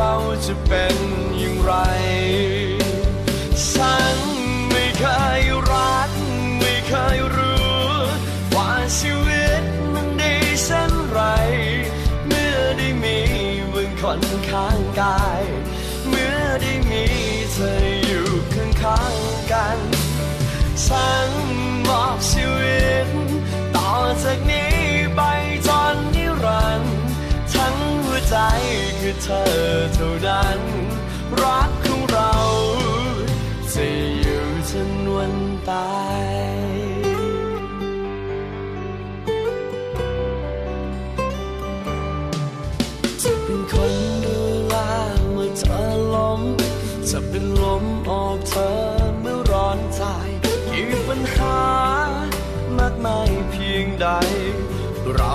เราจะเป็นอย่างไร ฉันไม่เคยรัก ไม่เคยรู้ ว่าชีวิตมันดีเช่นไร เมื่อได้มีมึงคนข้างกาย เมื่อได้มีเธออยู่ข้างๆกัน ฉันมอบชีวิต ต่อจากนี้ไปจนนิรันดร์ทั้งหัวใจ คือเธอเท่านั้น รักของเราจะอยู่จนวันตายจะเป็นคนดูแลเมื่อเธอล้มจะเป็นลมออกเธอเมื่อร้อนใจกี่ปัญหามากมายเพียงใด เรา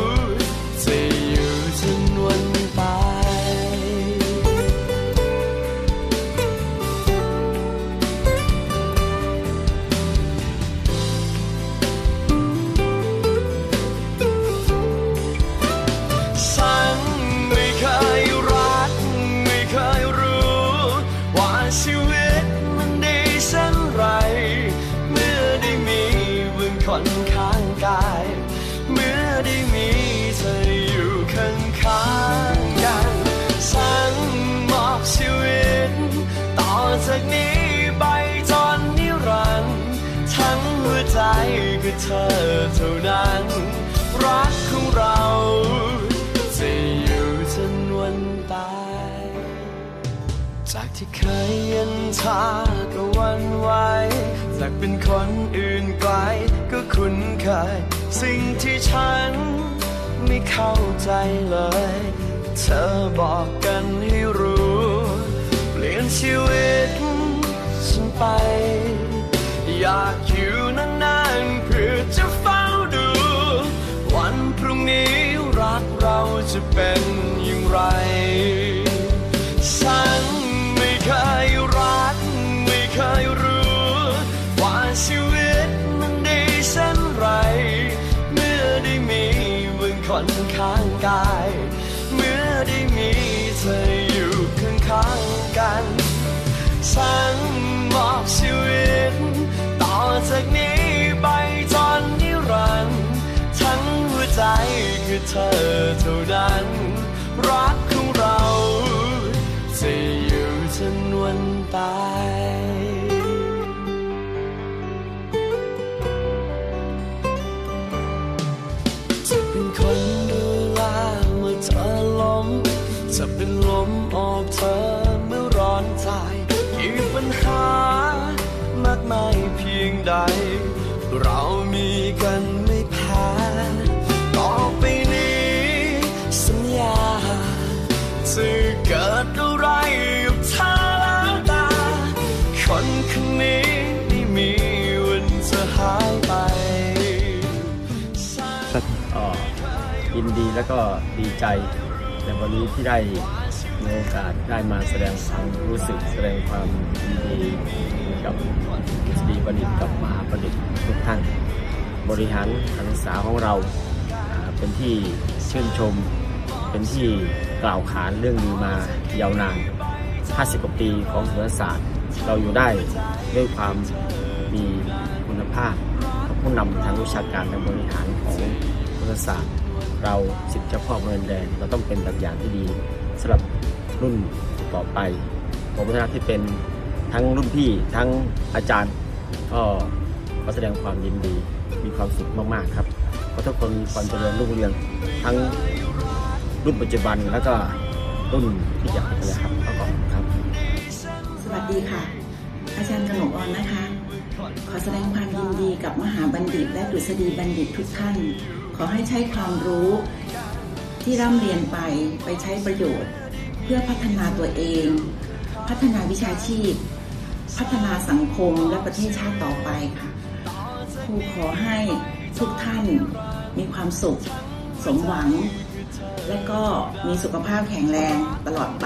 คนข้างกาย เมื่อได้มีเธออยู่ข้างข้างๆกันฉันมอบชีวิต ต่อจากนี้ไปจนนิรันดร์ทั้งหัวใจคือเธอเท่านั้น รักของเราจะอยู่จนวันตาย จากที่เคยย็นชาก็หวันไหว จากเป็นคนอื่นไกลก็คุ้นเคย สิ่งที่ฉันไม่เข้าใจเลย เธอบอกกันให้รู้ เปลี่ยนชีวิตฉันไป ใจคือเธอเท่านั้น รักของเราจะอยู่จนวันตายจะเป็นคนดูแลเมื่อเธอล้มจะเป็นลมออกเธอเมื่อร้อนใจกี่ปัญหามากมายเพียงใด เรามีกัน จะเกิดอะไรกับเธอแล้วตา คนคนนี้ไม่มีวันจะหายไป ก็ยินดีแล้วก็ดีใจในวันนี้ที่ได้มีโอกาสได้มาแสดงความรู้สึกแสดงความยินดีกับทฤษฎีบัณฑิตกับมหาบัณฑิตทุกท่าน บริหารการศึกษาของเราอ่าเป็นที่ชื่นชม เป็นที่กล่าวขานเรื่องนี้มายาวนาน 50 กว่าปีของศิลศาสตร์ เราอยู่ได้ด้วยความมีคุณภาพผู้นำทางวิชาการและบริหารของศิลศาสตร์ เราสิทธิเฉพาะเงินแดงเราต้องเป็นแบบอย่างที่ดีสำหรับรุ่นต่อไปผมในฐานะที่เป็นทั้งรุ่นพี่ทั้งอาจารย์ก็ขอแสดงความยินดีมีความสุขมากๆครับเพราะทุกคนมีความเจริญรุ่งเรืองทั้ง รุ่นปัจจุบันแล้วก็รุ่นที่จะเป็นเลยครับขอบคุณครับ สวัสดีค่ะ อาจารย์กนกออนนะคะ ขอแสดงความยินดีกับมหาบัณฑิต และดุษฎีบัณฑิตทุกท่าน ขอให้ใช้ความรู้ที่ร่ำเรียนไปไปใช้ประโยชน์ เพื่อพัฒนาตัวเอง พัฒนาวิชาชีพ พัฒนาสังคมและประเทศชาติต่อไปค่ะครูขอให้ทุกท่านมีความสุข สมหวัง และก็มีสุขภาพแข็งแรงตลอดไป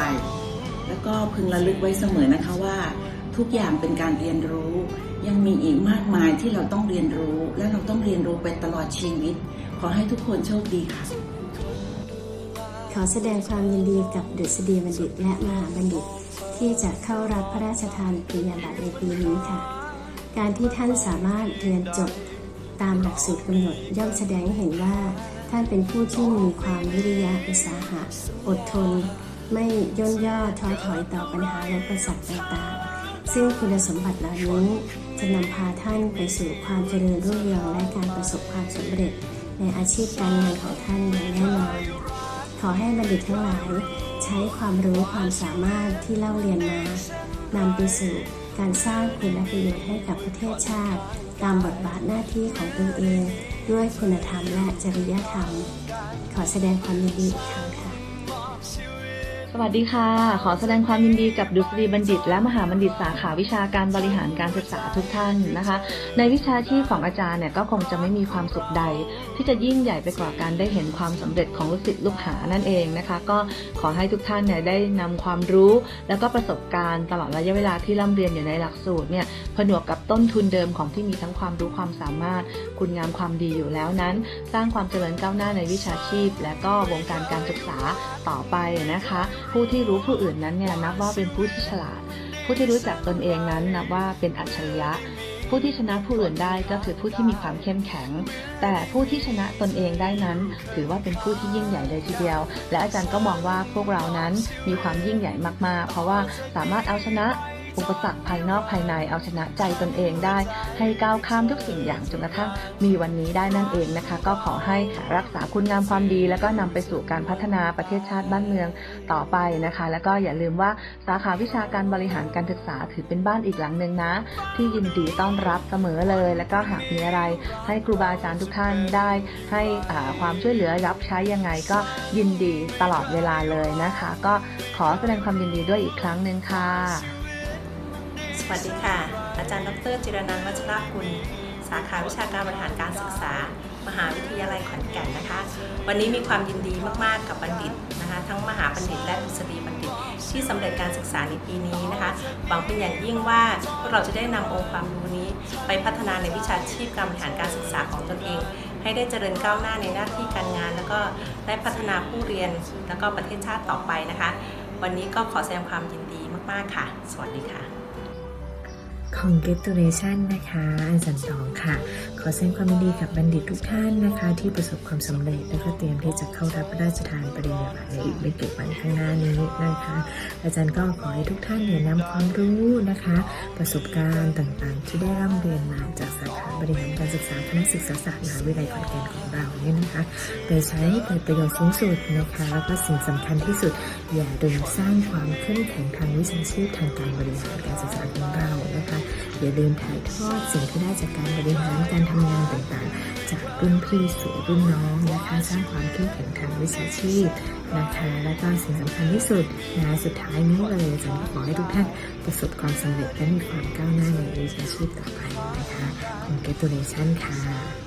แล้วก็พึงระลึกไว้เสมอนะคะว่า ทุกอย่างเป็นการเรียนรู้ ยังมีอีกมากมายที่เราต้องเรียนรู้ และเราต้องเรียนรู้ไปตลอดชีวิต ขอให้ทุกคนโชคดีค่ะ ขอแสดงความยินดีกับดุษฎีบัณฑิตและมหาบัณฑิต ที่จะเข้ารับพระราชทานปริญญาบัตรในปีนี้ค่ะ การที่ท่านสามารถเรียนจบตามหลักสูตรกำหนดย่อมแสดงให้เห็นว่า ท่านเป็นผู้ที่มีความวิริยะอุตสาหะ อดทน ไม่ย่นย่อท้อถอยต่อปัญหาและประสรรคต่างๆ ซึ่งคุณสมบัติเหล่านี้จะนำพาท่านไปสู่ความเจริญรุ่งเรืองและการประสบความสำเร็จ ในอาชีพการงานของท่านอย่างแน่นอน ขอให้บัณฑิตทั้งหลาย ใช้ความรู้ความสามารถที่เล่าเรียนมานำไปสู่การสร้างคุณประโยชน์ให้กับประเทศชาติ ตามบทบาทหน้าที่ของตนเอง ด้วยคุณธรรมและจริยธรรม ขอแสดงความยินดีอีกครั้งค่ะ สวัสดีค่ะ ขอแสดงความยินดีกับดุษฎีบัณฑิต และมหาบัณฑิตสาขาวิชาการบริหารการศึกษาทุกท่านนะคะ ในวิชาชีพของอาจารย์เนี่ยก็คงจะไม่มีความสุขใด ที่จะยิ่งใหญ่ไปกว่าการได้เห็นความสำเร็จของลูกศิษย์ลูกหานั่นเองนะคะ ก็ขอให้ทุกท่านเนี่ยได้นำความรู้ แล้วก็ประสบการณ์ตลอดระยะเวลาที่ร่ำเรียนอยู่ในหลักสูตรเนี่ยผนวกกับต้นทุนเดิมของที่มีทั้งความรู้ความสามารถ คุณงามความดีอยู่แล้วนั้น สร้างความเจริญก้าวหน้าในวิชาชีพ และก็วงการการศึกษาต่อไปนะคะผู้ที่รู้ผู้อื่นนั้นเนี่ยนับว่าเป็นผู้ที่ฉลาด ผู้ที่รู้จักตนเองนั้นนับว่าเป็นอัจฉริยะ ผู้ที่ชนะผู้อื่นได้ก็คือผู้ที่มีความเข้มแข็ง แต่ผู้ที่ชนะตนเองได้นั้น ถือว่าเป็นผู้ที่ยิ่งใหญ่เลยทีเดียว และอาจารย์ก็มองว่าพวกเรานั้นมีความยิ่งใหญ่มากๆ เพราะว่าสามารถเอาชนะ อุปสรรคภายนอกภายในเอาชนะใจตนเองได้ ให้ก้าวข้ามทุกสิ่งอย่างจนกระทั่งมีวันนี้ได้นั่นเองนะคะ ก็ขอให้รักษาคุณงามความดี แล้วก็นำไปสู่การพัฒนาประเทศชาติบ้านเมืองต่อไปนะคะ แล้วก็อย่าลืมว่าสาขาวิชาการบริหารการศึกษาถือเป็นบ้านอีกหลังหนึ่งนะ ที่ยินดีต้อนรับเสมอเลย แล้วก็หากมีอะไร ให้ครูบาอาจารย์ทุกท่านได้ให้ความช่วยเหลือรับใช้ยังไงก็ยินดีตลอดเวลาเลยนะคะ ก็ขอแสดงความยินดีด้วยอีกครั้งหนึ่งค่ะ สวัสดีค่ะ อาจารย์ดรจิรนันท์วัชรกุลสาขาวิชาการบริหารการศึกษา มหาวิทยาลัยขอนแก่นนะคะ วันนี้มีความยินดีมากๆกับบัณฑิตนะคะ ทั้งมหาบัณฑิตและดุษฎีบัณฑิต ที่สำเร็จการศึกษาในปีนี้นะคะหวังเป็นอย่างยิ่งว่าพวกเราจะได้นำองค์ความรู้นี้ ไปพัฒนาในวิชาชีพการบริหารการศึกษาของตนเอง ให้ได้เจริญก้าวหน้าในหน้าที่การงาน แล้วก็ได้พัฒนาผู้เรียนแล้วก็ประเทศชาติต่อไปนะคะ วันนี้ก็ขอแสดงความยินดีมากๆค่ะ สวัสดีค่ะ Congratulation นะคะ อันสันสองค่ะ อแสดงความยินดีกับบัณฑิตทุกท่านนะคะ ที่ประสบความสำเร็จ และก็เตรียมที่จะเข้ารับราชทานปริญญาบัตรในอีกไม่กี่วันข้างหน้านี้นะคะ อาจารย์ก็ขอให้ทุกท่านเนี่ยนำความรู้นะคะ ประสบการณ์ต่างๆ ที่ได้ร่ำเรียนมาจากสาขาบริหารการศึกษาคณะศึกษาศาสตร์มหาวิทยาลัยขอนแก่นของเราเนี่ยนะคะ ไปใช้ให้เกิดประโยชน์สูงสุดนะคะแล้วก็สิ่งสำคัญที่สุด อย่าลืมสร้างความเข้มแข็งทางวิชาชีพทางการบริหารการศึกษาของเรานะคะ อย่าลืมถ่ายทอดสิ่งที่ได้จากการบริหารการทำงานต่างๆ จากรุ่นพี่สู่รุ่นน้องนะคะสร้างความเข้มแข็งทางวิชาชีพนะคะและก็สิ่งสำคัญที่สุดนะสุดท้ายนี้เลยอาจารย์ขอให้ทุกท่านประสบความสำเร็จและมีความก้าวหน้าในวิชาชีพต่อไปนะคะ congratulation ค่ะ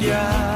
Yeah.